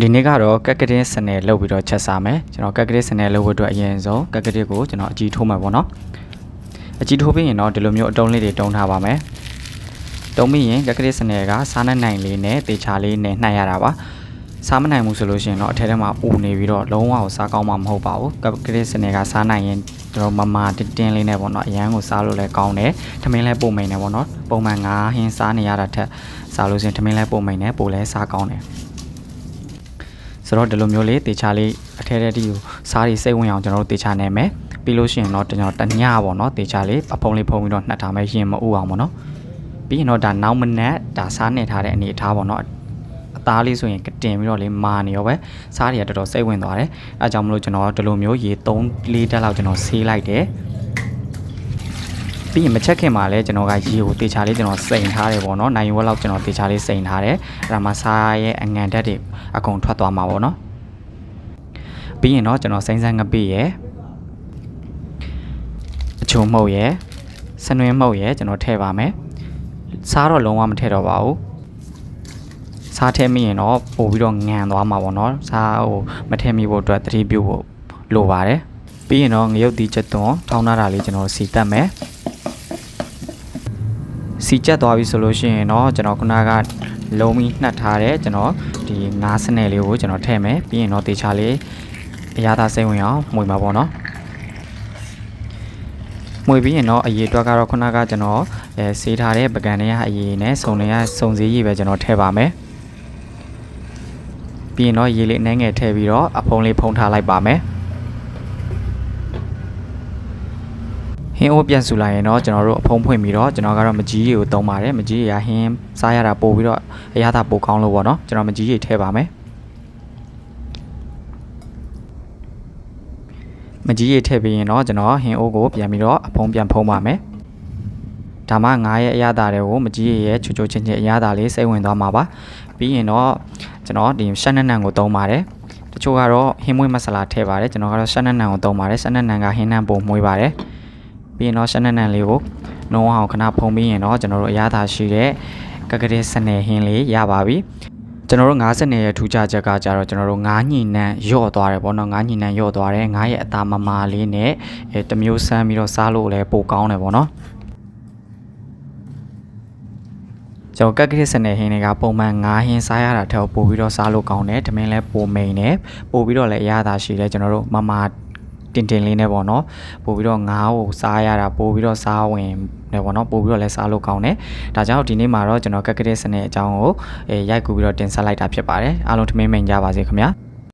ဒီနေ့ကတော့ကက်ကရင်းစနယ်လုပ်ပြီးတော့ချက်စားမယ်ကျွန်တော်ကက်ကရင်းစနယ်လုပ်ဖို့အတွက်အရင်ဆုံးကက်ကရင်းကိုကျွန်တော်အကြည့်ထိုးမှာပေါ့နော်အကြည့်ထိုးပြီးရင်တော့ဒီလိုမျိုးအတုံးလေးတွေတုံးထားပါမယ်တုံးပြီးရင်ကက်ကရင်းစနယ်ကစားနှနိုင်လေးနဲ့တေချာလေးနဲ့နှိုက်ရတာပါစားမနိုင်ဘူးဆိုလို့ရှိရင်တော့အထက်ထဲမှာအူနေပြီးတော့လုံးဝကိုစားကောင်းမှာမဟုတ်ပါဘူးကက်ကရင်းစနယ်ကစားနိုင်ရင်ကျွန်တော်မမတင်းတင်းလေးနဲ့ပေါ့နော်အရန်ကိုစားလို့လည်းကောင်းတယ်ထမင်းလည်းပုံမိန်တယ်ပေါ့နော်ပုံမှန်ငါးဟင်းစားနေရတာထက်စားလို့ရှိရင်ထမင်းလည်းပုံမိန်တယ်ပိုလည်းစားကောင်းတယ် ဆိုတော့ဒီလိုမျိုးလေးတေချာလေးအထဲထဲတီကိုစားရီစိတ်ဝင်အောင်ကျွန်တော်တို့တေချာနေမယ်ပြီးလို့ရှိရင်တော့ကျွန်တော်တညပေါ့နော်တေချာလေးအဖုံလေးဖုံပြီးတော့နှက်ထားမယ်ရင်မဥအောင်ပေါ့နော်ပြီးရင်တော့ဒါနောက်မနက်ဒါစားနေထားတဲ့အနေအထားပေါ့နော်အသားလေးဆိုရင်ကတင်ပြီးတော့လေးမာနေရောပဲစားတွေကတော်တော်စိတ်ဝင်သွားတယ်အဲကြောင့်မလို့ကျွန်တော်ဒီလိုမျိုးရေ3 4တက်လောက်ကျွန်တော်ဆေးလိုက်တယ် ပြီးရင်မချက်ခင်မှာလဲကျွန်တော်ကရေကိုတေချာလေးကျွန်တော်စိန်ထားတယ်ပေါ့နော်နိုင်ဝက်လောက်ကျွန်တော်တေချာလေးစိန်ထားတယ်အဲ့ဒါမှစားရဲ့အငံတက်တွေအကုန်ထွက်သွားမှာပေါ့နော်ပြီးရင်တော့ကျွန်တော်စိမ့်စမ်းငပိရယ်အချုံမှုတ်ရယ်စနွင်းမှုတ်ရယ်ကျွန်တော်ထည့်ပါမယ်စားတော့လုံးဝမထည့်တော့ပါဘူးစားထည့်မိရင်တော့ပို့ပြီးတော့ငံသွားမှာပေါ့နော်စားဟိုမထည့်မိဖို့အတွက်သတိပြုဖို့လိုပါတယ်ပြီးရင်တော့ငရုတ်တီချက်သွန်ထောင်းထားတာလေးကျွန်တော်စီတက်မယ် စီကျက်သွားပြီဆိုလို့ရှိရင်တော့ကျွန်တော်ခုနကလုံးပြီးနှက်ထားတဲ့ကျွန်တော်ဒီငါးစနယ်လေးကိုကျွန်တော်ထည့်မယ်ပြီးရင်တော့တေချာလေးအရသာစိတ်ဝင်အောင်မှုမှာပေါ့နော်မှုပြီးရင်တော့အရေးအတွက်ကတော့ခုနကကျွန်တော်အဲဆေးထားတဲ့ပကံတွေကအရေးနဲ့စုံတွေကစုံစည်းရည်ပဲကျွန်တော်ထည့်ပါမယ်ပြီးရင်တော့ရေလေးအနှဲငယ်ထည့်ပြီးတော့အဖုံးလေးဖုံးထားလိုက်ပါမယ် ဟင်းအိုးပြန်ဆူလိုက်ရင်တော့ကျွန်တော်တို့အဖုံးဖွင့်ပြီးတော့ကျွန်တော်ကတော့မကြီးရီကိုတုံးပါတယ်မကြီးရီကဟင်းစားရတာပို့ပြီးတော့အရသာပိုကောင်းလို့ပေါ့နော်ကျွန်တော်မကြီးရီထည့်ပါမယ်မကြီးရီထည့်ပြီးရင်တော့ကျွန်တော်ဟင်းအိုးကိုပြန်ပြီးတော့အဖုံးပြန်ဖုံးပါမယ်ဒါမှငါးရဲ့အရသာတွေကိုမကြီးရီရဲ့ချူချူချင်းချင်းအရသာလေးစိတ်ဝင်သွားမှာပါပြီးရင်တော့ကျွန်တော်ဒီရှက်နက်နန်ကိုတုံးပါတယ်တချို့ကတော့ဟင်းမွေးမဆလာထည့်ပါတယ်ကျွန်တော်ကတော့ရှက်နက်နန်ကိုတုံးပါတယ်ရှက်နက်နန်ကဟင်းနန်ပုံမွေးပါတယ် ပြီးရင်တော့ရှက်နက်နန်လေးကိုနှုံးအောင်ခဏဖုံးပြီးရင်တော့ကျွန်တော်တို့အရသာရှိတဲ့ကကတဲ့စနယ်ဟင်းလေးရပါပြီကျွန်တော်တို့ငါးစနယ်ရဲ့ထူးခြားချက်ကကြတော့ကျွန်တော်တို့ငါးညှိနှံရော့သွားတယ်ပေါ့နော်ငါးညှိနှံရော့သွားတယ်ငါးရဲ့အသားမမာလေးနဲ့အဲတစ်မျိုးဆန်းပြီးတော့စားလို့လည်းပိုကောင်းတယ်ပေါ့နော်ကျွန်တော်ကက်ကရစ်စနယ်ဟင်းတွေကပုံမှန်ငါးဟင်းစားရတာထက်ပိုပြီးတော့စားလို့ကောင်းတယ်။တမင်းလည်းပိုမိန်တယ်။ပိုပြီးတော့လည်းအရသာရှိတယ်ကျွန်တော်တို့မမ တင်တင်လေးနဲ့ပေါ့နော်။ပိုပြီးတော့ငါးကိုစားရတာပိုပြီးတော့စားဝင်တယ်ပေါ့နော်။ပိုပြီးတော့လည်းစားလို့ကောင်းတယ်။ဒါကြောင့်ဒီနေ့မှာတော့ကျွန်တော်ကက်ကရစ်စနယ်အကြောင်းကိုအဲရိုက်ကူပြီးတော့တင်ဆက်လိုက်တာဖြစ်ပါတယ်။အားလုံးထမင်းမိန်ကြပါစေခင်ဗျာ။